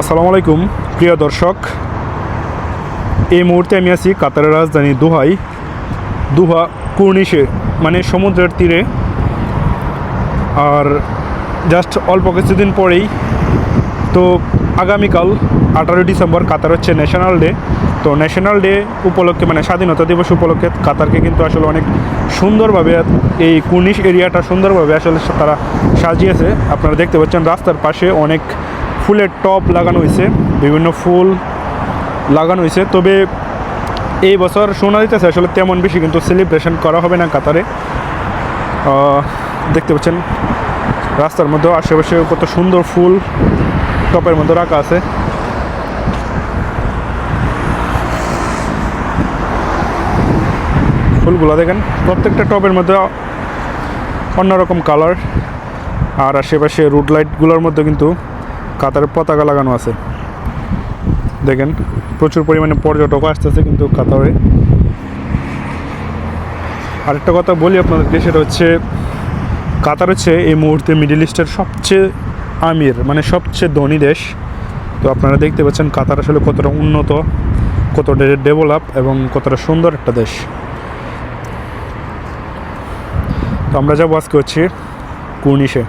আসসালামু আলাইকুম, প্রিয় দর্শক। এই মুহূর্তে আমি আছি কাতারের রাজধানী দুহাই। দুহা কুর্নিশে মানে সমুদ্রের তীরে। আর জাস্ট অল্প কিছুদিন পরেই, তো আগামীকাল আঠারোই ডিসেম্বর কাতার হচ্ছে ন্যাশনাল ডে। তো ন্যাশনাল ডে উপলক্ষে মানে স্বাধীনতা দিবস উপলক্ষে কাতারকে কিন্তু আসলে অনেক সুন্দরভাবে এই কুর্নিশ এরিয়াটা সুন্দরভাবে আসলে তারা সাজিয়েছে। আপনারা দেখতে পাচ্ছেন রাস্তার পাশে অনেক ফুলের টপ লাগানো হয়েছে, বিভিন্ন ফুল লাগানো হয়েছে। তবে এই বছর শোনা দিতেছে আসলে তেমন বেশি, কিন্তু সেলিব্রেশন করা হবে না কাতারে। দেখতে পাচ্ছেন, রাস্তার মধ্যে আশেপাশে কত সুন্দর ফুল টপের মধ্যে রাখা আছে। ফুলগুলো দেখেন, প্রত্যেকটা টবের মধ্যে অন্যরকম কালার আর আশেপাশে রুট লাইটগুলোর মধ্যে কিন্তু কাতারের পতাকা লাগানো আছে। দেখেন, প্রচুর পরিমাণে পর্যটক আসতেছে কিন্তু কাতারে। আরেকটা কথা বলি আপনাদেরকে, সেটা হচ্ছে কাতার হচ্ছে এই মুহূর্তে মিডিল ইস্টের সবচেয়ে আমির মানে সবচেয়ে ধনী দেশ। তো আপনারা দেখতে পাচ্ছেন কাতার আসলে কতটা উন্নত, কতটা ডেভেলপ এবং কতটা সুন্দর একটা দেশ। তো আমরা যাব আজকে হচ্ছে কুর্নিশে।